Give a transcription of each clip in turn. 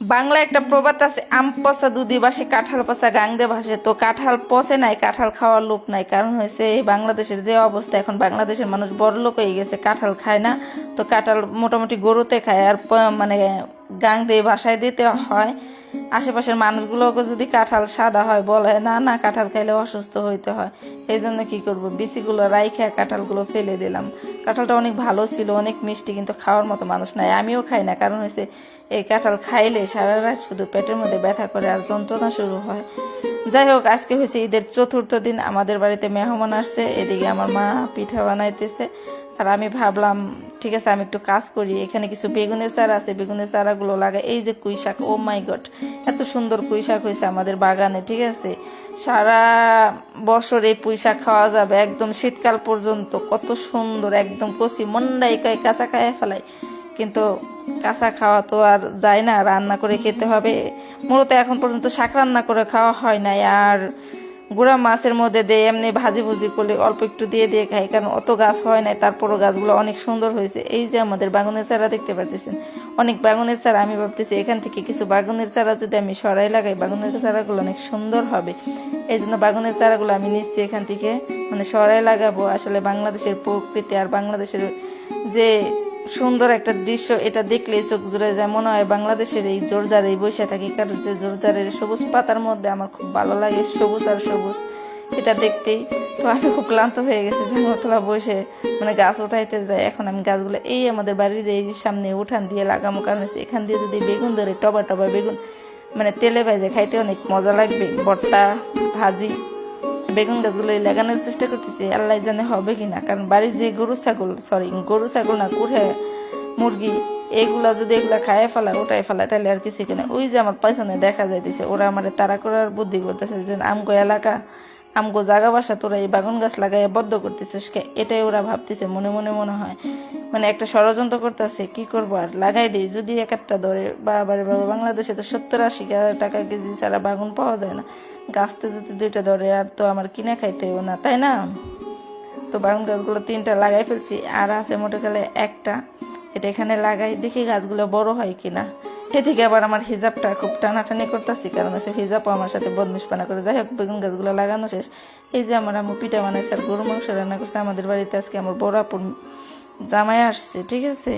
বাংলা একটা প্রবাদ আছে, আম পচা দুধি বাসে, কাঁঠাল পচা গাংদে ভাসে। তো কাঁঠাল পচে নাই, কাঁঠাল খাওয়ার লোক নাই। কারণ হয়েছে, এই বাংলাদেশের যে অবস্থা, এখন বাংলাদেশের মানুষ বড় লোক হয়ে গেছে, কাঁঠাল খায় না। তো কাঁঠাল মোটামুটি গরুতে খায়, আর মানে গাং দিয়ে বাসায় দিতে হয়। আশেপাশের মানুষগুলোকে যদি কাঁঠাল সাদা হয়, বলে, না না, কাঁঠাল খাইলে অসুস্থ হইতে হয়। এই জন্য কি করব? বিচিগুলো রাইখে কাঁঠালগুলো ফেলে দিলাম। কাঁঠালটা অনেক ভালো ছিল, অনেক মিষ্টি, কিন্তু খাওয়ার মতো মানুষ নাই। আমিও খাই না, কারণ হয়েছে এই কাঁঠাল খাইলে সারা রাত শুধু পেটের মধ্যে ব্যথা করে আর যন্ত্রণা শুরু হয়। যাই হোক, আজকে হয়েছে ঈদের চতুর্থ দিন। আমাদের বাড়িতে মেহমান আসছে, এদিকে আমার মা পিঠা বানাইতেছে। আর আমি ভাবলাম, ঠিক আছে, আমি একটু কাজ করি। এখানে কিছু বেগুনের চারা আছে, বেগুনের চারাগুলো লাগাই। এই যে কুই শাক ও মাই গড এত সুন্দর কুই শাক হয়েছে আমাদের বাগানে, ঠিক আছে? সারা বছর এই পুঁই শাক খাওয়া যাবে, একদম শীতকাল পর্যন্ত, কত সুন্দর, একদম কচি, মন্ডাই কয় কাঁচা খায় ফেলাই। কিন্তু কাঁচা খাওয়া তো আর যায় না, রান্না করে খেতে হবে। মূলত এখন পর্যন্ত শাক রান্না করে খাওয়া হয় নাই। আর গুঁড়া মাছের মধ্যে দিয়ে এমনি ভাজি ভুজি করলে অল্প একটু দিয়ে দিয়ে খাই কারণ অত গাছ হয় নাই, তারপরও গাছগুলো অনেক সুন্দর হয়েছে। এই যে আমাদের বাগানের চারা দেখতে পারতেছেন, অনেক বাগানের চারা, আমি ভাবতেছি এখান থেকে কিছু বাগানের চারা যদি আমি সরাই লাগাই, বাগানের চারাগুলো অনেক সুন্দর হবে। এই জন্য বাগানের চারাগুলো আমি নিচ্ছি এখান থেকে মানে সরাই লাগাবো। আসলে বাংলাদেশের প্রকৃতি আর বাংলাদেশের যে সুন্দর একটা দৃশ্য, এটা দেখলে চোখ জুড়ে যায়। মনে হয় বাংলাদেশের এই জোরজার এই বসে থাকি, কারণ যে জোরজারের সবুজ পাতার মধ্যে আমার খুব ভালো লাগে, সবুজ আর সবুজ। এটা দেখতেই তো আমি খুব ক্লান্ত হয়ে গেছি জানতলা বসে মানে গাছ উঠাইতে যায়। এখন আমি গাছগুলো এই আমাদের বাড়ির এই সামনে উঠান দিয়ে লাগামো, কারণ এখান দিয়ে যদি বেগুন ধরে, টবা টবা বেগুন মানে তেলে ভাজে, খাইতে অনেক মজা লাগবে। ভর্তা, ভাজি। বেগুন গাছগুলো লাগানোর চেষ্টা করতেছি, আল্লাহ জানে হবে কি না কারণ বাড়ির যে গরু ছাগল সরি গরু ছাগল না, কুড়ে, মুরগি, এগুলা যদি এগুলা খায় ফেলা ওটাই ফেলা তাহলে আর কিছু কেনে ওই যে আমার পাইছনে দেখা যাইতেছে, ওরা আমার তারা করার বুদ্ধি করতেছে যে আমগো এলাকা আমগো জাগা বাসা তোরা এই বাগান গাছ লাগাই বদ্ধ করতেছিস কে? এটাই ওরা ভাবতেছে, মনে মনে মনে হয়। মানে একটা ষড়যন্ত্র করতেছে, কি করব আর? লাগাই দিই, যদি এক একটা ধরে বাবারে বাবা, বাংলাদেশে তো সত্তর আশি হাজার টাকা কেজি ছাড়া বাগুন পাওয়া যায় না। গাছতে যদি দুইটা ধরে আর তো আমার কিনে খাইতে হবে না, তাই না? তো বাগুন গাছগুলো তিনটা লাগাই ফেলছি, আর আছে মোটে গেলে একটা। এটা এখানে লাগাই, দেখি গাছগুলো বড় হয় কিনা। এদিকে আবার আমার হিজাবটা খুব টানাটানি করতেছি, কারণ আছে হিজাবও আমার সাথে বদমিশপানা করে। যাই হোক, বেগুন গাছগুলো লাগানো শেষ। এই যে আমার আমু পিঠা বানাইছে আর গরু মাংস রান্না করছে, আমাদের বাড়িতে আজকে আমার বড় আপুর জামাই আসছে, ঠিক আছে?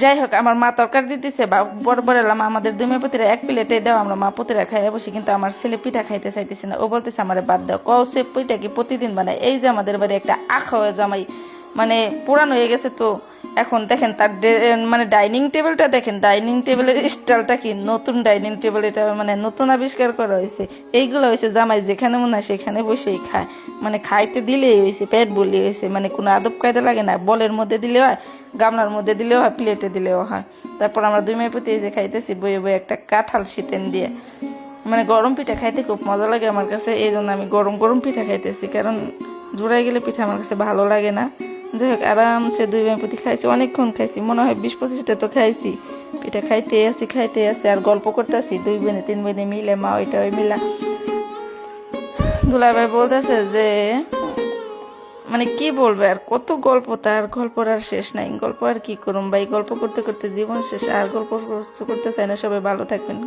যাই হোক, আমার মা তরকারি দিতেছে, বা বড় বড় এলাম, আমাদের দুই মেয়ে এক প্লেটে দাও, আমরা মা পুতিরা খাইয়ে বসি, কিন্তু আমার ছেলে পিঠা খাইতে চাইতেছে না। ও বলতেছে, আমার বাদ দাও। কও পিঠা কি প্রতিদিন বানায়? এই যে আমাদের বাড়ি একটা আখা হয়ে জামাই। মানে পুরানো হয়ে গেছে তো। এখন দেখেন তার মানে ডাইনিং টেবিলটা দেখেন, ডাইনিং টেবিলের স্টাইলটা কি নতুন ডাইনিং টেবিল, এটা মানে নতুন আবিষ্কার করা হয়েছে। এইগুলো হয়েছে জামাই, যেখানে মনে হয় সেখানে বসেই খায়। মানে খাইতে দিলেই হয়েছে, পেট বলি হয়েছে মানে কোনো আদব কায়দা লাগে না, বলের মধ্যে দিলে হয়, গামলার মধ্যে দিলেও হয়, প্লেটে দিলেও হয়। তারপর আমরা দুই মেয়ে প্রতি এই যে খাইতেছি বইয়ে বইয়ে একটা কাঁঠাল শীতেন দিয়ে। মানে গরম পিঠা খাইতে খুব মজা লাগে আমার কাছে এই জন্য আমি গরম গরম পিঠা খাইতেছি। কারণ জোড়াই গেলে পিঠা আমার কাছে ভালো লাগে না। যাই হোক, আরামসে দুই মেয়ে প্রতি খাইছি, অনেকক্ষণ খাইছি, মনে হয় বিশ পঁচিশটা তো খাইছি। পিঠা খাইতে আসি খাইতে আসি আর গল্প করতেছি, দুই বোনে, তিন বোনে মিলে, মা ওইটা ওই মিলা। দুলাভাই বলতেছে যে মানে কি বলবে আর কত গল্প, তার গল্পর আর শেষ নাই। গল্প আর কি করুম ভাই? গল্প করতে করতে জীবন শেষ, আর গল্প করতে চাই না, সবাই ভালো থাকবেন।